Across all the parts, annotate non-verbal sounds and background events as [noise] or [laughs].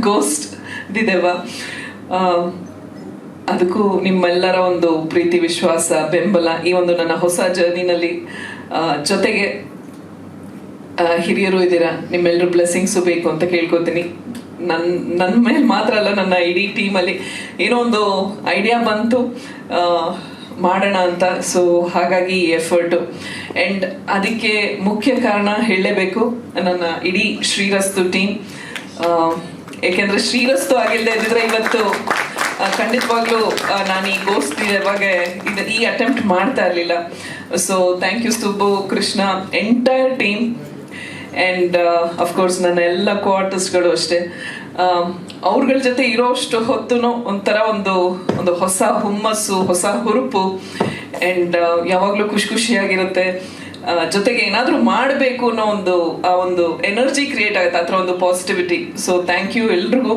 Ghost ದಿದೆವ. ಆ, ಅದಕ್ಕೂ ನಿಮ್ಮೆಲ್ಲರ ಒಂದು ಪ್ರೀತಿ ವಿಶ್ವಾಸ ಬೆಂಬಲ ಈ ಒಂದು ನನ್ನ ಹೊಸ ಜರ್ನಿನಲ್ಲಿ ಜೊತೆಗೆ ಹಿರಿಯರು ಇದ್ದೀರಾ? ನಿಮ್ಮೆಲ್ಲರೂ ಬ್ಲೆಸ್ಸಿಂಗ್ಸು ಬೇಕು ಅಂತ ಕೇಳ್ಕೊತೀನಿ. ನನ್ನ ನನ್ನ ಮೇಲೆ ಮಾತ್ರ ಅಲ್ಲ ನನ್ನ ಇಡೀ ಟೀಮಲ್ಲಿ ಏನೋ ಒಂದು ಐಡಿಯಾ ಬಂತು ಮಾಡೋಣ ಅಂತ. ಸೊ ಹಾಗಾಗಿ ಈ ಎಫರ್ಟು ಆ್ಯಂಡ್ ಅದಕ್ಕೆ ಮುಖ್ಯ ಕಾರಣ ಹೇಳಲೇಬೇಕು ನನ್ನ ಇಡೀ ಶ್ರೀರಸ್ತು ಟೀಮ್ ಏಕೆಂದರೆ ಶ್ರೀರಸ್ತು ಆಗಿಲ್ಲದೆ ಇದ್ರೆ ಇವತ್ತು ಖಂಡಿತವಾಗ್ಲು ನಾನು ಈ ಬಗ್ಗೆ ಇದು ಈ ಅಟೆಂಪ್ಟ್ ಮಾಡ್ತಾ ಇರಲಿಲ್ಲ. So thank you Subbu Krishna entire team and of course ನನ್ನ ಎಲ್ಲ ಕೋ ಆರ್ಟಿಸ್ಟ್ಗಳು ಅಷ್ಟೇ ಅವ್ರಗಳ ಜೊತೆ ಇರೋಷ್ಟು ಹೊತ್ತು ಒಂಥರ ಒಂದು ಒಂದು ಹೊಸ ಹುಮ್ಮಸ್ಸು, ಹೊಸ ಹುರುಪು. ಆ್ಯಂಡ್ ಯಾವಾಗಲೂ ಖುಷಿ ಖುಷಿಯಾಗಿರುತ್ತೆ. ಜೊತೆಗೆ ಏನಾದರೂ ಮಾಡಬೇಕು ಅನ್ನೋ ಒಂದು, ಆ ಒಂದು ಎನರ್ಜಿ ಕ್ರಿಯೇಟ್ ಆಗುತ್ತೆ, ಆ ಒಂದು ಪಾಸಿಟಿವಿಟಿ ಸೊ ಥ್ಯಾಂಕ್ ಯು ಎಲ್ರಿಗೂ.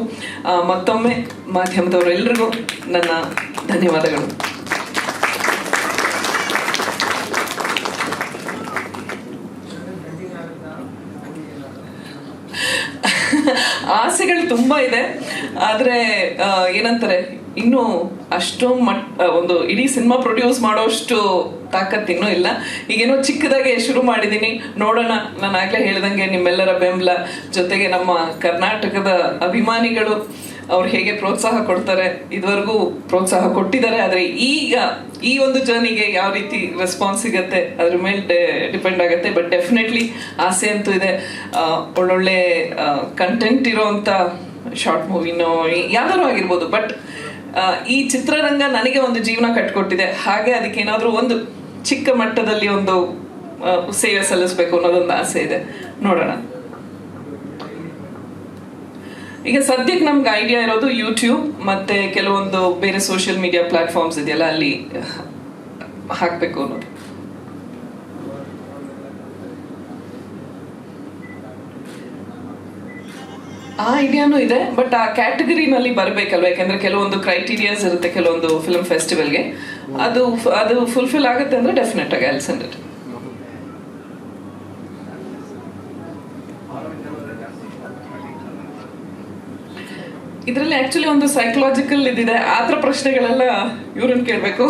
ಮತ್ತೊಮ್ಮೆ ಮಾಧ್ಯಮದವರು ಎಲ್ರಿಗೂ ನನ್ನ ಧನ್ಯವಾದಗಳು. [laughs] ಆಸೆಗಳು ತುಂಬಾ ಇದೆ. ಆದ್ರೆ ಏನಂತಾರೆ, ಇನ್ನು ಅಷ್ಟೊಂದು ಮಟ್ ಒಂದು ಇಡೀ ಸಿನಿಮಾ ಪ್ರೊಡ್ಯೂಸ್ ಮಾಡೋಷ್ಟು ತಾಕತ್ ಇನ್ನೂ ಇಲ್ಲ. ಈಗೇನೋ ಚಿಕ್ಕದಾಗೆ ಶುರು ಮಾಡಿದ್ದೀನಿ ನೋಡೋಣ, ನಾನು ಆಗ್ಲೇ ಹೇಳ್ದಂಗೆ ನಿಮ್ಮೆಲ್ಲರ ಬೆಂಬಲ ಜೊತೆಗೆ ನಮ್ಮ ಕರ್ನಾಟಕದ ಅಭಿಮಾನಿಗಳು ಅವ್ರು ಹೇಗೆ ಪ್ರೋತ್ಸಾಹ ಕೊಡ್ತಾರೆ, ಇದುವರೆಗೂ ಪ್ರೋತ್ಸಾಹ ಕೊಟ್ಟಿದ್ದಾರೆ, ಆದರೆ ಈಗ ಈ ಒಂದು ಜರ್ನಿಗೆ ಯಾವ ರೀತಿ ರೆಸ್ಪಾನ್ಸ್ ಸಿಗತ್ತೆ, ಅದ್ರ ಮೇಲೆ ಡಿಪೆಂಡ್ ಆಗುತ್ತೆ ಬಟ್ ಡೆಫಿನೆಟ್ಲಿ ಆಸೆ ಅಂತೂ ಇದೆ. ಒಳ್ಳೊಳ್ಳೆ ಕಂಟೆಂಟ್ ಇರೋವಂಥ ಶಾರ್ಟ್ ಮೂವಿನೋ ಯಾವ್ದಾರು ಆಗಿರ್ಬೋದು ಬಟ್ ಈ ಚಿತ್ರರಂಗ ನನಗೆ ಒಂದು ಜೀವನ ಕಟ್ಕೊಟ್ಟಿದೆ. ಹಾಗೆ ಅದಕ್ಕೆ ಏನಾದರೂ ಒಂದು ಚಿಕ್ಕ ಮಟ್ಟದಲ್ಲಿ ಒಂದು ಸೇವೆ ಸಲ್ಲಿಸ್ಬೇಕು ಅನ್ನೋದೊಂದು ಆಸೆ ಇದೆ. ನೋಡೋಣ. ಈಗ ಸದ್ಯಕ್ಕೆ ನಮ್ಗೆ ಐಡಿಯಾ ಇರೋದು ಯೂಟ್ಯೂಬ್ ಮತ್ತೆ ಕೆಲವೊಂದು ಬೇರೆ ಸೋಷಿಯಲ್ ಮೀಡಿಯಾ ಪ್ಲಾಟ್ಫಾರ್ಮ್ಸ್ ಇದೆಯಲ್ಲ, ಅಲ್ಲಿ ಹಾಕಬೇಕು ಅನ್ನೋದು. ಆ ಐಡಿಯಾನು ಇದೆ ಬಟ್ ಆ ಕ್ಯಾಟಗರಿನಲ್ಲಿ ಬರಬೇಕಲ್ವ? ಯಾಕಂದ್ರೆ ಕೆಲವೊಂದು ಕ್ರೈಟೀರಿಯಾಸ್ ಇರುತ್ತೆ, ಕೆಲವೊಂದು ಫಿಲ್ಮ್ ಫೆಸ್ಟಿವಲ್ಗೆ ಅದು ಅದು ಫುಲ್ಫಿಲ್ ಆಗುತ್ತೆ ಅಂದ್ರೆ ಡೆಫಿನೆಟ್ ಆಗಿ ಐಲ್ ಇದರಲ್ಲಿ ಆಕ್ಚುಲಿ ಒಂದು ಸೈಕಲಾಜಿಕಲ್ ಇದಿದೆ. ಆ ಥರ ಪ್ರಶ್ನೆಗಳೆಲ್ಲ ಇವ್ರನ್ನ ಕೇಳಬೇಕು.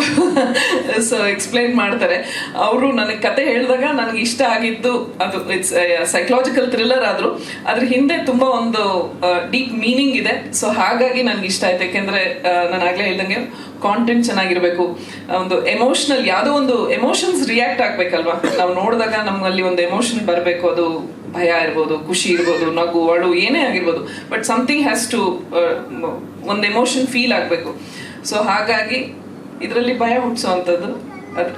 ಸೊ ಎಕ್ಸ್ಪ್ಲೈನ್ ಮಾಡ್ತಾರೆ. ಅವರು ನನಗೆ ಕತೆ ಹೇಳಿದಾಗ ನನಗೆ ಇಷ್ಟ ಆಗಿದ್ದು ಅದು ಇಟ್ಸ್ ಸೈಕಲಾಜಿಕಲ್ ಥ್ರಿಲ್ಲರ್ ಆದರೂ, ಅದ್ರ ಹಿಂದೆ ತುಂಬ ಒಂದು ಡೀಪ್ ಮೀನಿಂಗ್ ಇದೆ. ಸೊ ಹಾಗಾಗಿ ನನಗೆ ಇಷ್ಟ ಆಯ್ತು. ಯಾಕೆಂದರೆ ನಾನು ಆಗಲೇ ಹೇಳ್ದಂಗೆ ಕಾಂಟೆಂಟ್ ಚೆನ್ನಾಗಿರಬೇಕು. ಒಂದು ಎಮೋಷನಲ್ ಯಾವುದೋ ಒಂದು ಎಮೋಷನ್ಸ್ ರಿಯಾಕ್ಟ್ ಆಗಬೇಕಲ್ವಾ? ನಾವು ನೋಡಿದಾಗ ನಮ್ಮಲ್ಲಿ ಒಂದು ಎಮೋಷನ್ ಬರಬೇಕು. ಅದು ಭಯ ಇರ್ಬೋದು, ಖುಷಿ ಇರ್ಬೋದು, ನಗು, ಅಳು, ಏನೇ ಆಗಿರ್ಬೋದು. ಬಟ್ ಸಮಥಿಂಗ್ ಹ್ಯಾಸ್ ಟು ಒಂದು ಎಮೋಷನ್ ಫೀಲ್ ಆಗಬೇಕು. ಸೊ ಹಾಗಾಗಿ ಇದರಲ್ಲಿ ಭಯ ಹುಟ್ಟಿಸೋ ಅಂಥದ್ದು ಅದು.